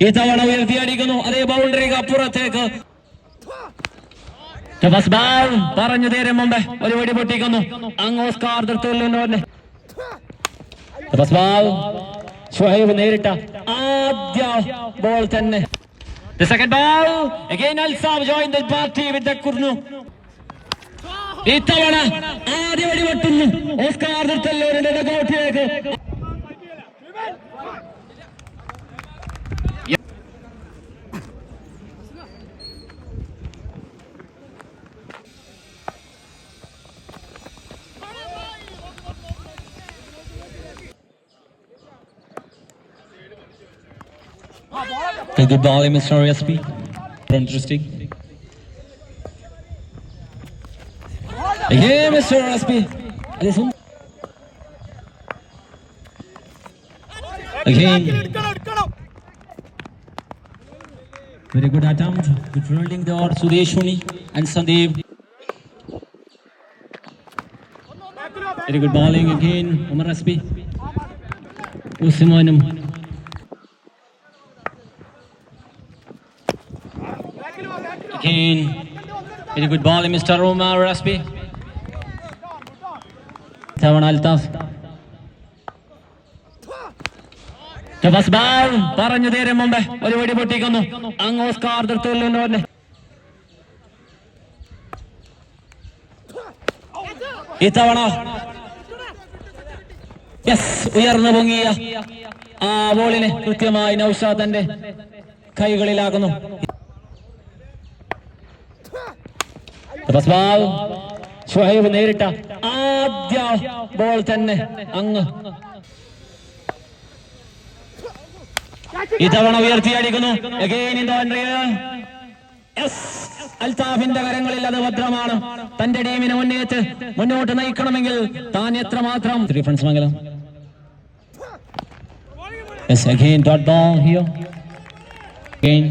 ഇത്തവണ ഉയർത്തിയടിക്കുന്നു അതേ ബൗണ്ടറിക്ക് അപ്പുറത്തേക്ക്. പറഞ്ഞു തീരും മുമ്പേ ഒരു വടി പൊട്ടിക്കുന്നു. അങ്ങ് നേരിട്ട ആദ്യ ബോൾ തന്നെ. ഇത്തവണ ആദ്യ വടി പൊട്ടുന്നു. ഓസ്കാർ ഡഗൌട്ടിലേക്ക് good ball, Mr. SP. Interesting. Again, Mr. SP. Listen. Again. Very good attempt. Good fielding there, Suresh Huni and Sandeep. Very good bowling again, Umar SP. Usmanum. Again, very good ball, Mr. Umar Raspi. തവണ അൽത്താഫ് പറഞ്ഞു തീരും മുമ്പേ ഒരു വെടി പൊട്ടിക്കുന്നു അങ്ങ് Oscar ദൃത്തുല്ലിനോന്റെ ഇത്തവണ yes ഉയർന്നു പൊങ്ങിയ ആ ബോളിനെ കൃത്യമായി നൌഷാദന്റെ കൈകളിലാകുന്നു ഷുഹൈബ് നേരിട്ട ആദ്യ ബോൾ തന്നെ അങ്ങ്. ഇത്തവണ ഉയർത്തിയടിക്കുന്നു. അൽതാഫിന്റെ കരങ്ങളിൽ അത് ഭദ്രമാണ്. തന്റെ ടീമിനെ മുന്നേറ്റ് മുന്നോട്ട് നയിക്കണമെങ്കിൽ താൻ എത്രമാത്രം? മാത്രം friends Mangalam. Yes, again dot ball here. Again.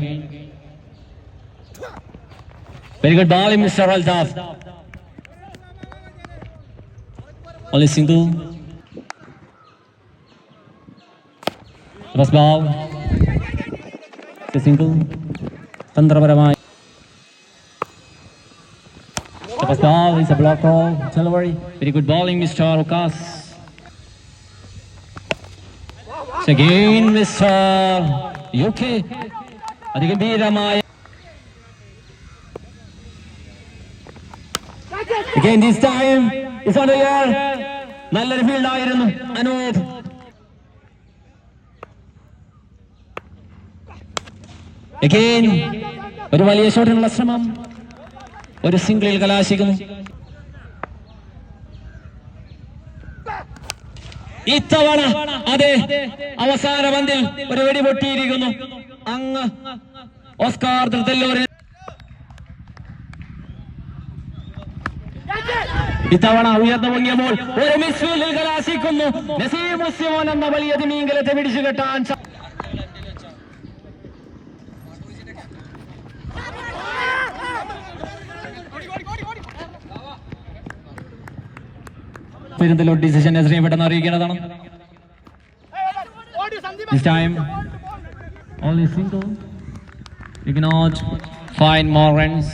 Very good ball, Mr. Altaf. Only single. First ball. It's a single. തന്ത്രപരമായി The first ball is a block ball. Delivery. Very good bowling, Mr. Lucas. It's again, Mr. UK. അതിഗംഭീരമായ Again this time is on the air. നല്ലൊരു field ആയിരുന്നു Anoop. Again ഒരു വലിയ ഷോട്ടിനുള്ള ശ്രമം. ഒരു സിംഗിളിൽ കലാശിക്കുന്നു ഇത്തവണ അതെ അവസാന പന്തിൽ ഒരു വെടി പൊട്ടിയിരിക്കുന്നു. അങ്ങ് ഓസ്കാർ തൃത്തല്ലൂരിൽ ഇത്തവണ ഉയർന്നു പൊങ്ങിയപ്പോൾ ഒരു മിസ്ഫീൽഡിൽ കലാശിക്കുന്നു നസീം മുസ്ലിമോൻ എന്ന വലിയ തിമീങ്കലത്തെ പിടിച്ചു കെട്ടാൻ പെരുന്തലൂർ ഡിസിഷൻ എത്രയും പെട്ടെന്ന് അറിയിക്കേണ്ടതാണ് This time, only single. Cannot find more runs.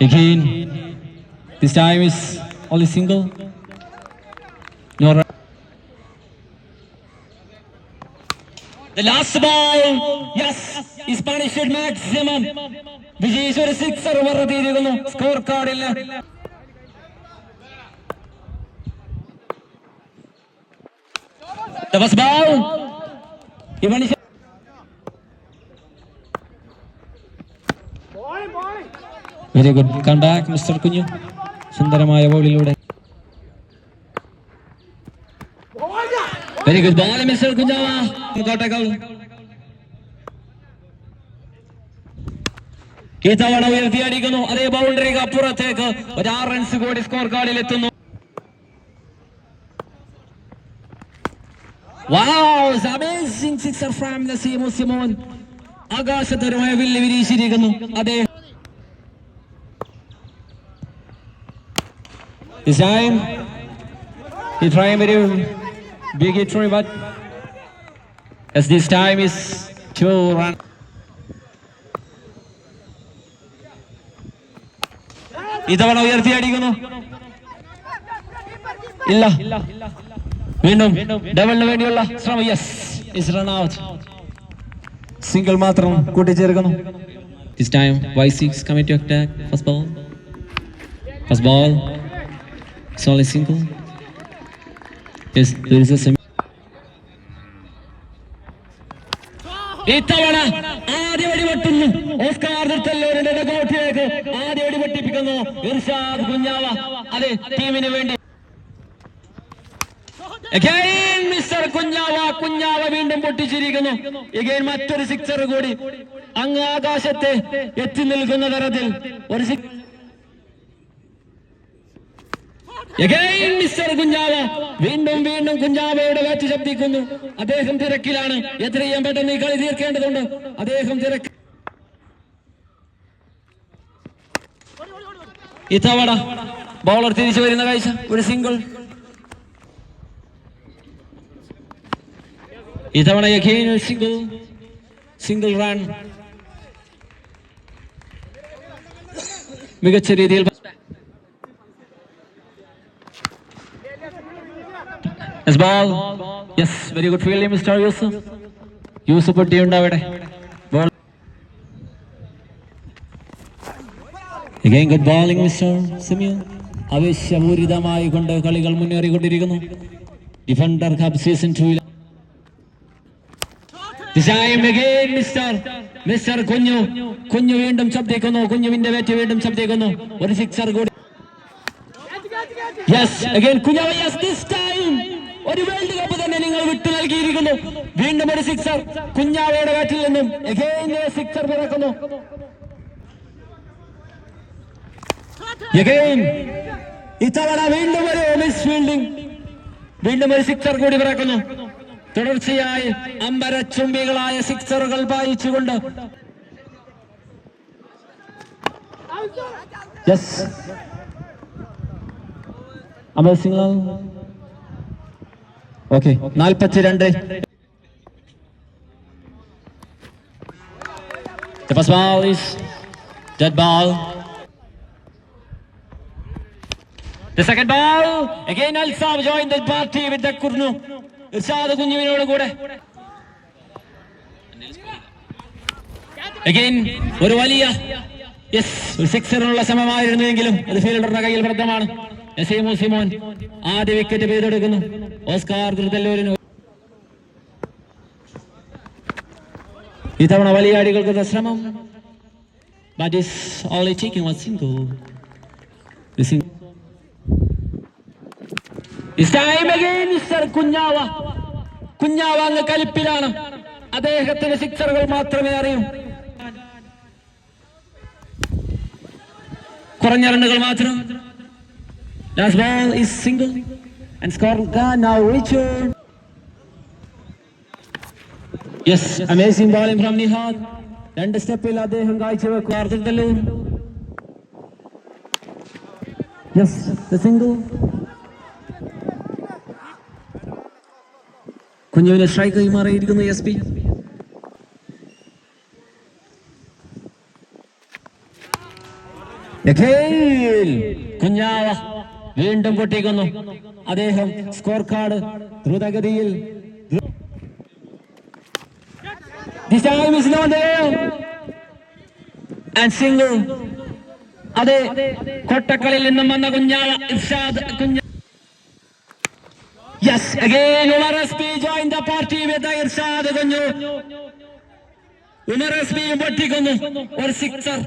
Again, this time is only single. No. The last ball, yes, is punished maximum. വിജയിച്ച് ഒരു സിക്സർ വെറുതെയിരിക്കുന്നു സ്കോർ കാർഡില്ല The first ball. ഈ മനുഷ്യ very good contact mister Kunju. സുന്ദരമായ ബോളിലൂടെ very good ball mister Kunjava. കോട്ടേക്കാൾ ഉയർത്തി ഉയർത്തിയടിക്കുന്നു. അതേ ബൗണ്ടറിക്ക് അപ്പുറത്തേക്ക് ഒരു ആറ് റൺസ് കൂടി സ്കോർ കാർഡിൽ എത്തുന്നു ആകാശതരമായ വില്ല് വിരീശിരിക്കുന്നു അതെ This time, he trying very big hit for him, but as this time is two run. ഇതവണ ഉയർത്തി അടിക്കുന്നു ഇല്ല വീണ്ടും ഡബിളിന് വേണ്ടിയുള്ള ശ്രമം yes is run out single മാത്രം കൂട്ടിച്ചേർക്കുന്നു This time, Y6 coming to attack. First ball. First ball. It's only simple. Yes, there is a semi. ഇത്തവണ ആദ്യ വടി വെട്ടുന്നു. ഓസ്കാർ നിർത്തല്ലോരുടെ ഡഗൗട്ടിലേക്ക് ആദ്യ വടി വെട്ടിപ്പിക്കുന്നു. ഇർഷാദ് കുഞ്ഞാവ. അതെ ടീമിന് വേണ്ടി. Again, മിസ്റ്റർ കുഞ്ഞാവ. കുഞ്ഞാവ വീണ്ടും പൊട്ടിച്ചിരിക്കുന്നു. Again മറ്റൊരു സിക്സർ കൂടി അങ്ങ് ആകാശത്തെ എത്തി നിൽക്കുന്ന തരത്തിൽ. ഒരു സിക്സ് Again, മിസ്റ്റർ കുഞ്ഞാവ വീണ്ടും വീണ്ടും കുഞ്ഞാവയുടെ വേറ്റ് ശബ്ദിക്കുന്നു. അദ്ദേഹം തിരക്കിലാണ്. എത്രയും പെട്ടെന്ന് ഈ കളി തീർക്കേണ്ടതുണ്ട്. അദ്ദേഹം തിരക്ക് ഇത്തവണ ബൗളർ തിരിച്ചു വരുന്ന കാഴ്ച. ഒരു സിംഗിൾ ഇത്തവണ സിംഗിൾ സിംഗിൾ റൺ മികച്ച രീതിയിൽ Yes, ball Yes, very good fielding Mr. Yusuf. Yusuf പൊട്ടിയുണ്ട് അവിടെ. Ball Again, good bowling, Mr. Simeon. ആവേശപൂരിതമായി കൊണ്ട് കളികൾ മുന്നേറിക്കൊണ്ടിരിക്കുന്നു. ഡിഫൻഡർ കപ്പ് സീസൺ ടൂവിൽ മിസ്റ്റർ മിസ്റ്റർ കുഞ്ഞു കുഞ്ഞു വീണ്ടും ശബ്ദിക്കുന്നു. കുഞ്ഞുവിന്റെ വേറ്റ് വീണ്ടും ശബ്ദിക്കുന്നു. ഒരു സിക്സർ കൂടി. Yes again Kunju yes this time ഒരു വേൾഡ് കപ്പ് തന്നെ നിങ്ങൾ വിട്ടു നൽകിയിരിക്കുന്നു. വീണ്ടും ഒരു സിക്സർ കുഞ്ഞാവയുടെ ബാറ്റിൽ നിന്നും സിക്സർ പിറക്കുന്നു. ഇത്തവണ വീണ്ടും ഒരു മിസ് ഫീൽഡിംഗ്. വീണ്ടും ഒരു സിക്സർ കൂടി പിറക്കുന്നു. തുടർച്ചയായി അമ്പരച്ചുംബികളായ സിക്സറുകൾ പായിച്ചുകൊണ്ട്. യെസ് ഓക്കെ നാൽപ്പത്തിരണ്ട് The first ball is dead ball. The second ball again Alsab joined the party with the Kurnu. കൂടെ അഗൈൻ ഒരു വലിയ യെസ് ഒരു സിക്സറിനുള്ള ശ്രമമായിരുന്നുവെങ്കിലും അത് ഫീൽഡറുടെ കയ്യിൽ ഭദ്രമാണ് നസീമു സിമോൻ ആദ്യ വിക്കറ്റ് പെയ്തെടുക്കുന്നു ഓസ്കാർ ദ്രുതല്ലൂരിന് ഇത്തവണ വലിയ അടികൾക്കുള്ള ശ്രമം. But is only taking one single. The sing- It's time again, Mr. കുഞ്ഞാവ. കുഞ്ഞാവ അങ്ങ് കലിപ്പിലാണ്. അദ്ദേഹത്തിന് സിക്സറുകൾ മാത്രമേ അറിയൂ. കുറഞ്ഞ റണ്ണുകൾ മാത്രം. Last ball is single and score now Richard yes amazing bowling from Nihad രണ്ട് സ്റ്റെപ്പിൽ അദ്ദേഹം കാഴ്ചവെക്കും. അർത്ഥത്തിലൂ യെസ് ദ സിംഗിൾ കുഞ്ഞുവിന് സ്ട്രൈക്ക് കൈമാറിയിരിക്കുന്നു എസ് പി കുഞ്ഞാവ. വീണ്ടും പൊട്ടിക്കുന്നു അദ്ദേഹം സ്കോർ കാർഡ് ദ്രുതഗതിയിൽ This time is not there. And single. അതെ കൊട്ടക്കളിൽ നിന്നും വന്ന കുഞ്ഞാള ഇർഷാദ് കുഞ്ഞ yes again Umar joined the party with the Irshad Kunju Umar yes പിയും പൊട്ടിക്കുന്നു ഒരു സിക്സർ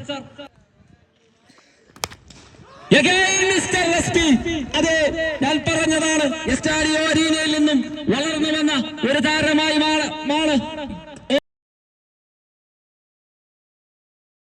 Mr. SP. അതെ ഞാൻ പറഞ്ഞതാണ് എസ്റ്റാഡിയോ അരീനയിൽ നിന്നും വളർന്നു വന്ന ഒരു താരമായി മാൾ